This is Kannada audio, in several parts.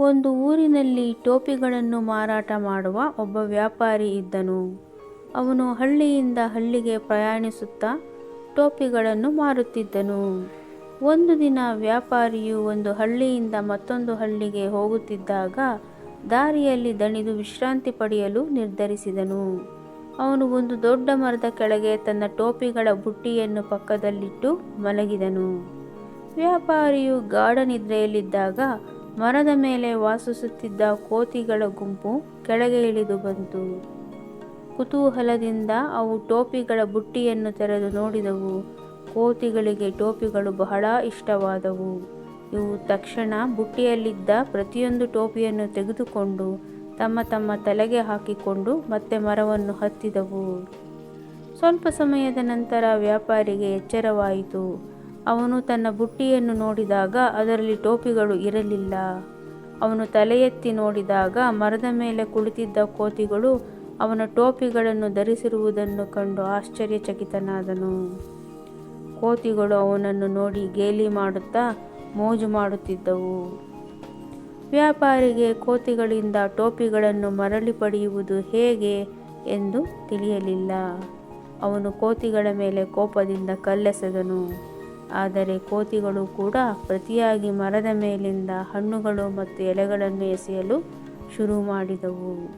ಒಂದು ಊರಿನಲ್ಲಿ ಟೋಪಿಗಳನ್ನು ಮಾರಾಟ ಮಾಡುವ ಒಬ್ಬ ವ್ಯಾಪಾರಿ ಇದ್ದನು. ಅವನು ಹಳ್ಳಿಯಿಂದ ಹಳ್ಳಿಗೆ ಪ್ರಯಾಣಿಸುತ್ತಾ ಟೋಪಿಗಳನ್ನು ಮಾರುತ್ತಿದ್ದನು. ಒಂದು ದಿನ ವ್ಯಾಪಾರಿಯು ಒಂದು ಹಳ್ಳಿಯಿಂದ ಮತ್ತೊಂದು ಹಳ್ಳಿಗೆ ಹೋಗುತ್ತಿದ್ದಾಗ ದಾರಿಯಲ್ಲಿ ದಣಿದು ವಿಶ್ರಾಂತಿ ಪಡೆಯಲು ನಿರ್ಧರಿಸಿದನು. ಅವನು ಒಂದು ದೊಡ್ಡ ಮರದ ಕೆಳಗೆ ತನ್ನ ಟೋಪಿಗಳ ಬುಟ್ಟಿಯನ್ನು ಪಕ್ಕದಲ್ಲಿಟ್ಟು ಮಲಗಿದನು. ವ್ಯಾಪಾರಿಯು ಗಾಢ ನಿದ್ರೆಯಲ್ಲಿದ್ದಾಗ ಮರದ ಮೇಲೆ ವಾಸಿಸುತ್ತಿದ್ದ ಕೋತಿಗಳ ಗುಂಪು ಕೆಳಗೆ ಇಳಿದು ಬಂತು. ಕುತೂಹಲದಿಂದ ಅವು ಟೋಪಿಗಳ ಬುಟ್ಟಿಯನ್ನು ತೆರೆದು ನೋಡಿದವು. ಕೋತಿಗಳಿಗೆ ಟೋಪಿಗಳು ಬಹಳ ಇಷ್ಟವಾದವು. ಇವು ತಕ್ಷಣ ಬುಟ್ಟಿಯಲ್ಲಿದ್ದ ಪ್ರತಿಯೊಂದು ಟೋಪಿಯನ್ನು ತೆಗೆದುಕೊಂಡು ತಮ್ಮ ತಮ್ಮ ತಲೆಗೆ ಹಾಕಿಕೊಂಡು ಮತ್ತೆ ಮರವನ್ನು ಹತ್ತಿದವು. ಸ್ವಲ್ಪ ಸಮಯದ ನಂತರ ವ್ಯಾಪಾರಿಗೆ ಎಚ್ಚರವಾಯಿತು. ಅವನು ತನ್ನ ಬುಟ್ಟಿಯನ್ನು ನೋಡಿದಾಗ ಅದರಲ್ಲಿ ಟೋಪಿಗಳು ಇರಲಿಲ್ಲ. ಅವನು ತಲೆ ಎತ್ತಿ ನೋಡಿದಾಗ ಮರದ ಮೇಲೆ ಕುಳಿತಿದ್ದ ಕೋತಿಗಳು ಅವನ ಟೋಪಿಗಳನ್ನು ಧರಿಸಿರುವುದನ್ನು ಕಂಡು ಆಶ್ಚರ್ಯಚಕಿತನಾದನು. ಕೋತಿಗಳು ಅವನನ್ನು ನೋಡಿ ಗೇಲಿ ಮಾಡುತ್ತಾ ಮೋಜು ಮಾಡುತ್ತಿದ್ದವು. ವ್ಯಾಪಾರಿಗೆ ಕೋತಿಗಳಿಂದ ಟೋಪಿಗಳನ್ನು ಮರಳಿ ಪಡೆಯುವುದು ಹೇಗೆ ಎಂದು ತಿಳಿಯಲಿಲ್ಲ. ಅವನು ಕೋತಿಗಳ ಮೇಲೆ ಕೋಪದಿಂದ ಕಲ್ಲೆಸೆದನು. ಆದರೆ ಕೋತಿಗಳು ಕೂಡ ಪ್ರತಿಯಾಗಿ ಮರದ ಮೇಲಿಂದ ಹಣ್ಣುಗಳು ಮತ್ತು ಎಲೆಗಳನ್ನು ಎಸೆಯಲು ಶುರು ಮಾಡಿದವು.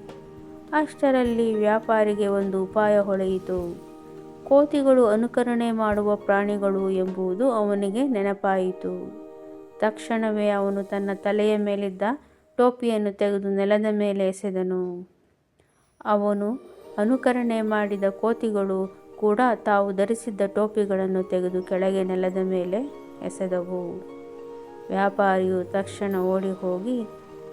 ಅಷ್ಟರಲ್ಲಿ ವ್ಯಾಪಾರಿಗೆ ಒಂದು ಉಪಾಯ ಹೊಳೆಯಿತು. ಕೋತಿಗಳು ಅನುಕರಣೆ ಮಾಡುವ ಪ್ರಾಣಿಗಳು ಎಂಬುದು ಅವನಿಗೆ ನೆನಪಾಯಿತು. ತಕ್ಷಣವೇ ಅವನು ತನ್ನ ತಲೆಯ ಮೇಲಿದ್ದ ಟೋಪಿಯನ್ನು ತೆಗೆದು ನೆಲದ ಮೇಲೆ ಎಸೆದನು. ಅವನು ಅನುಕರಣೆ ಮಾಡಿದ ಕೋತಿಗಳು ಕೂಡ ತಾವು ಧರಿಸಿದ್ದ ಟೋಪಿಗಳನ್ನು ತೆಗೆದು ಕೆಳಗೆ ನೆಲದ ಮೇಲೆ ಎಸೆದವು. ವ್ಯಾಪಾರಿಯು ತಕ್ಷಣ ಓಡಿ ಹೋಗಿ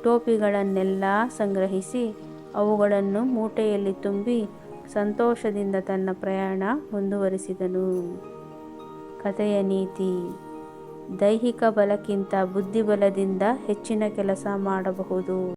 ಟೋಪಿಗಳನ್ನೆಲ್ಲ ಸಂಗ್ರಹಿಸಿ ಅವುಗಳನ್ನು ಮೂಟೆಯಲ್ಲಿ ತುಂಬಿ ಸಂತೋಷದಿಂದ ತನ್ನ ಪ್ರಯಾಣ ಮುಂದುವರಿಸಿದನು. ಕಥೆಯ ನೀತಿ. ದೈಹಿಕ ಬಲಕ್ಕಿಂತ ಬುದ್ಧಿಬಲದಿಂದ ಹೆಚ್ಚಿನ ಕೆಲಸ ಮಾಡಬಹುದು.